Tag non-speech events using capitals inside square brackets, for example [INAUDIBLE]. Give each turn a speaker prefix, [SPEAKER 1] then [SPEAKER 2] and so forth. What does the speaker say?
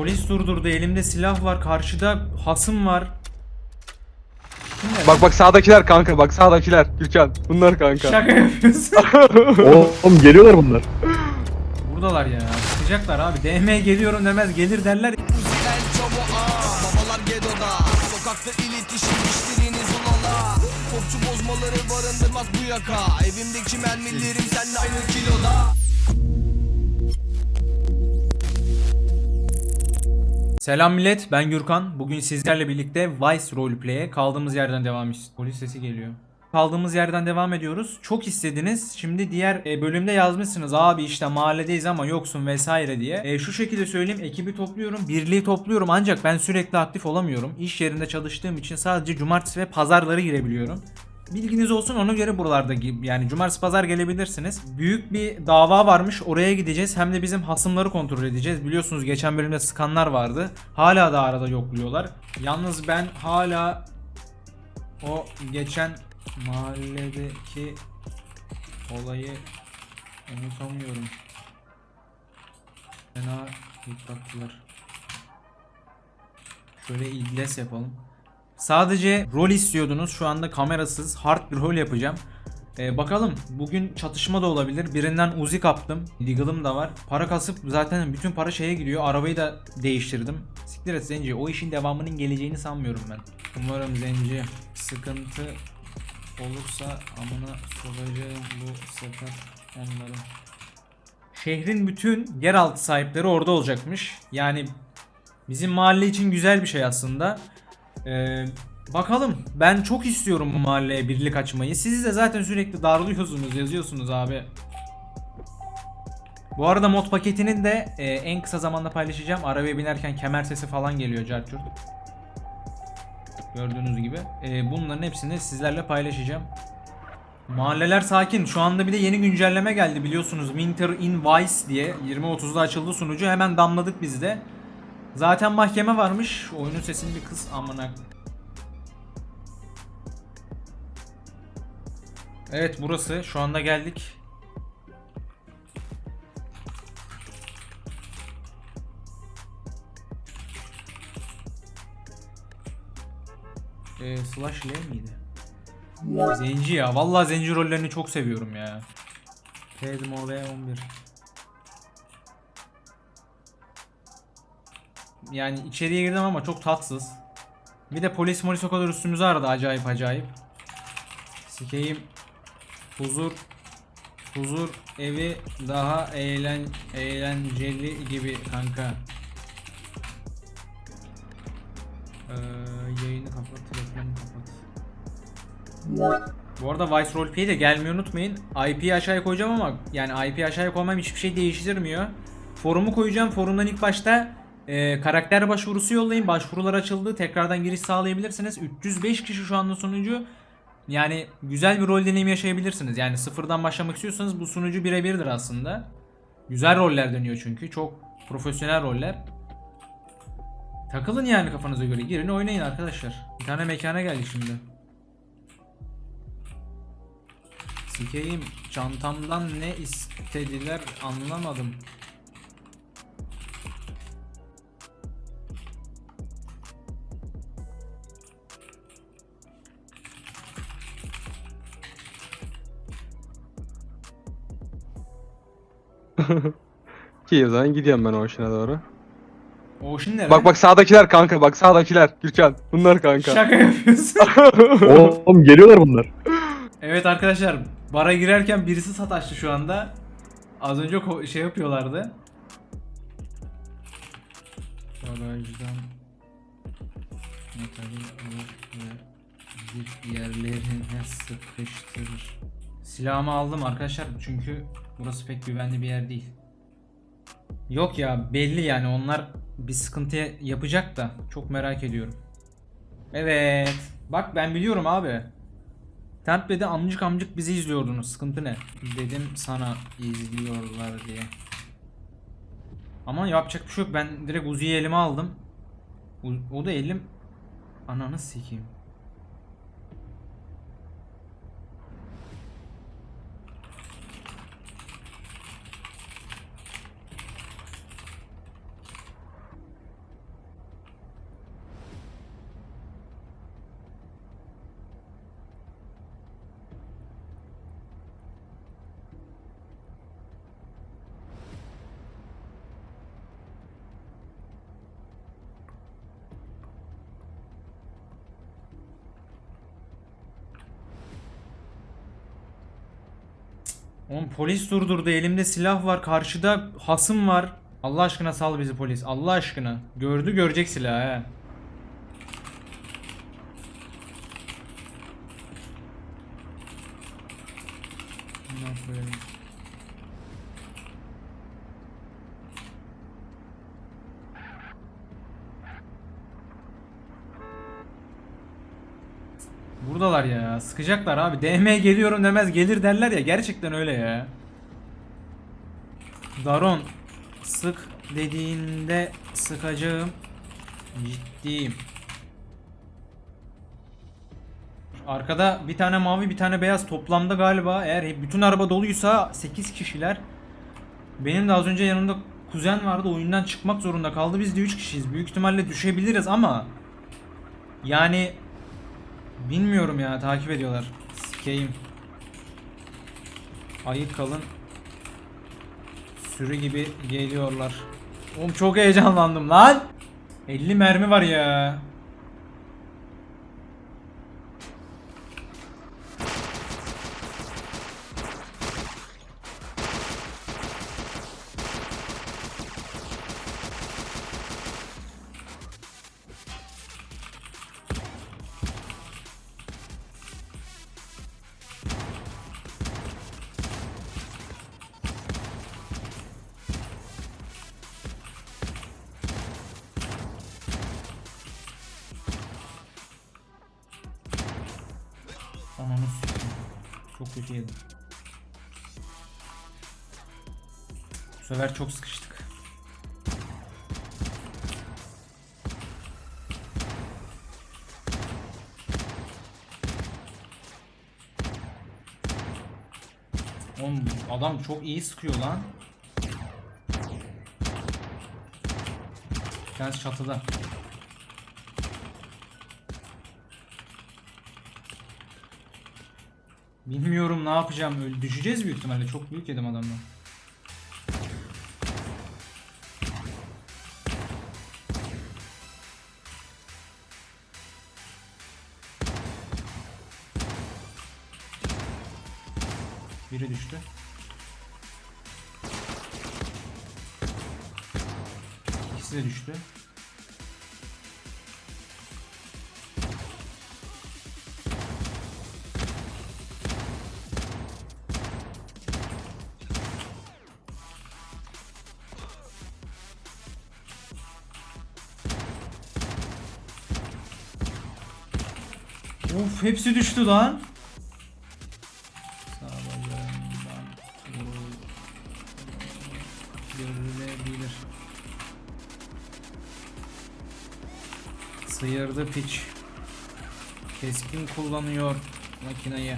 [SPEAKER 1] Polis durdurdu. Elimde silah var. Karşıda hasım var.
[SPEAKER 2] Bak bak sağdakiler kanka bak sağdakiler Gürkan. Bunlar kanka.
[SPEAKER 1] Şaka yapıyorsun. [LAUGHS]
[SPEAKER 3] Oğlum geliyorlar bunlar.
[SPEAKER 1] Buradalar ya. Sıcaklar abi. DM geliyorum demez gelir derler.
[SPEAKER 4] Sokakta iletişim işleriniz olala Popçu bozmaları barındırmaz bu yaka Evimdeki mermilerim seninle aynı kiloda
[SPEAKER 1] Selam millet. Ben Gürkan. Bugün sizlerle birlikte Vice Roleplay'e kaldığımız yerden devam ediyoruz. Polis sesi geliyor. Kaldığımız yerden devam ediyoruz. Çok istediniz. Şimdi diğer e, bölümde yazmışsınız. Abi işte mahalledeyiz ama yoksun vesaire diye. E, şu şekilde söyleyeyim. Ekibi topluyorum. Birliği topluyorum. Ancak ben sürekli aktif olamıyorum. İş yerinde çalıştığım için sadece cumartesi ve pazarları girebiliyorum. Bilginiz olsun ona göre buralarda yani cumartesi pazar gelebilirsiniz. Büyük bir dava varmış oraya gideceğiz hem de bizim hasımları kontrol edeceğiz. Biliyorsunuz geçen bölümde sıkanlar vardı. Hala da arada yokluyorlar. Yalnız ben hala o geçen mahalledeki olayı unutamıyorum. Fena yıprattılar. Şöyle iblis yapalım. Sadece rol istiyordunuz. Şu anda kamerasız hard bir rol yapacağım. Ee, bakalım bugün çatışma da olabilir. Birinden Uzi kaptım. Deagle'ım da var. Para kasıp zaten bütün para şeye gidiyor. Arabayı da değiştirdim. Siktir et Zenci. O işin devamının geleceğini sanmıyorum ben. Umarım Zenci sıkıntı olursa amına sokacağım bu sefer onları. Şehrin bütün yeraltı sahipleri orada olacakmış. Yani bizim mahalle için güzel bir şey aslında. Ee, bakalım. Ben çok istiyorum bu mahalleye birlik açmayı. Siz de zaten sürekli darlıyorsunuz, yazıyorsunuz abi. Bu arada mod paketini de e, en kısa zamanda paylaşacağım. Arabaya binerken kemer sesi falan geliyor carçurt. Gördüğünüz gibi. E, bunların hepsini sizlerle paylaşacağım. Mahalleler sakin. Şu anda bir de yeni güncelleme geldi biliyorsunuz. Winter in Vice diye 20.30'da açıldı sunucu. Hemen damladık biz de. Zaten mahkeme varmış. Oyunun sesini bir kız amına. Evet burası. Şu anda geldik. Ee, slash L miydi? Zenci ya. Vallahi zenci rollerini çok seviyorum ya. Tedmo V11. Yani içeriye girdim ama çok tatsız. Bir de polis molis o kadar üstümüze aradı acayip acayip. Sikeyim. Huzur. Huzur evi daha eğlen eğlenceli gibi kanka. Ee, yayını kapat, telefonu kapat. Bu arada Vice Roleplay'e de gelmeyi unutmayın. IP'yi aşağıya koyacağım ama yani IP'yi aşağıya koymam hiçbir şey değiştirmiyor. Forumu koyacağım. Forumdan ilk başta e, karakter başvurusu yollayın. Başvurular açıldı. Tekrardan giriş sağlayabilirsiniz. 305 kişi şu anda sunucu. Yani güzel bir rol deneyimi yaşayabilirsiniz. Yani sıfırdan başlamak istiyorsanız bu sunucu birebirdir aslında. Güzel roller dönüyor çünkü. Çok profesyonel roller. Takılın yani kafanıza göre. Girin oynayın arkadaşlar. Bir tane mekana geldik şimdi. Sikeyim çantamdan ne istediler anlamadım.
[SPEAKER 2] Ki o zaman gidiyorum ben Ocean'a doğru.
[SPEAKER 1] Ocean nere?
[SPEAKER 2] Bak bak sağdakiler kanka bak sağdakiler Gürkan. Bunlar kanka.
[SPEAKER 1] Şaka yapıyorsun. [LAUGHS]
[SPEAKER 3] Oğlum geliyorlar bunlar.
[SPEAKER 1] evet arkadaşlar bara girerken birisi sataştı şu anda. Az önce ko- şey yapıyorlardı. Bagajdan metali alır ve bir yerlerine sıkıştırır. Silahımı aldım arkadaşlar çünkü burası pek güvenli bir yer değil. Yok ya belli yani onlar bir sıkıntı yapacak da çok merak ediyorum. Evet. Bak ben biliyorum abi. Tempe'de amcık amcık bizi izliyordunuz. Sıkıntı ne? Dedim sana izliyorlar diye. Ama yapacak bir şey yok. Ben direkt Uzi'yi elime aldım. O da elim... Ananı sikeyim. Oğlum polis durdurdu. Elimde silah var. Karşıda hasım var. Allah aşkına sal bizi polis. Allah aşkına. Gördü görecek silahı he. Bundan koyalım. Buradalar ya. Sıkacaklar abi. DM geliyorum demez gelir derler ya. Gerçekten öyle ya. Daron sık dediğinde sıkacağım. Ciddiyim. Arkada bir tane mavi bir tane beyaz toplamda galiba eğer bütün araba doluysa 8 kişiler. Benim de az önce yanımda kuzen vardı oyundan çıkmak zorunda kaldı. Biz de 3 kişiyiz. Büyük ihtimalle düşebiliriz ama yani bilmiyorum ya takip ediyorlar. Sikeyim. Ayık kalın. Sürü gibi geliyorlar. Oğlum çok heyecanlandım lan. 50 mermi var ya. Ananı sikeyim. Çok kötü yedim. Bu sefer çok sıkıştık. Oğlum adam çok iyi sıkıyor lan. Bir tanesi çatıda. Bilmiyorum ne yapacağım. Öyle düşeceğiz büyük ihtimalle. Çok büyük yedim adamdan. Biri düştü. İkisi de düştü. Of hepsi düştü lan. Vurul- görülebilir. Sıyırdı piç. Keskin kullanıyor makineyi.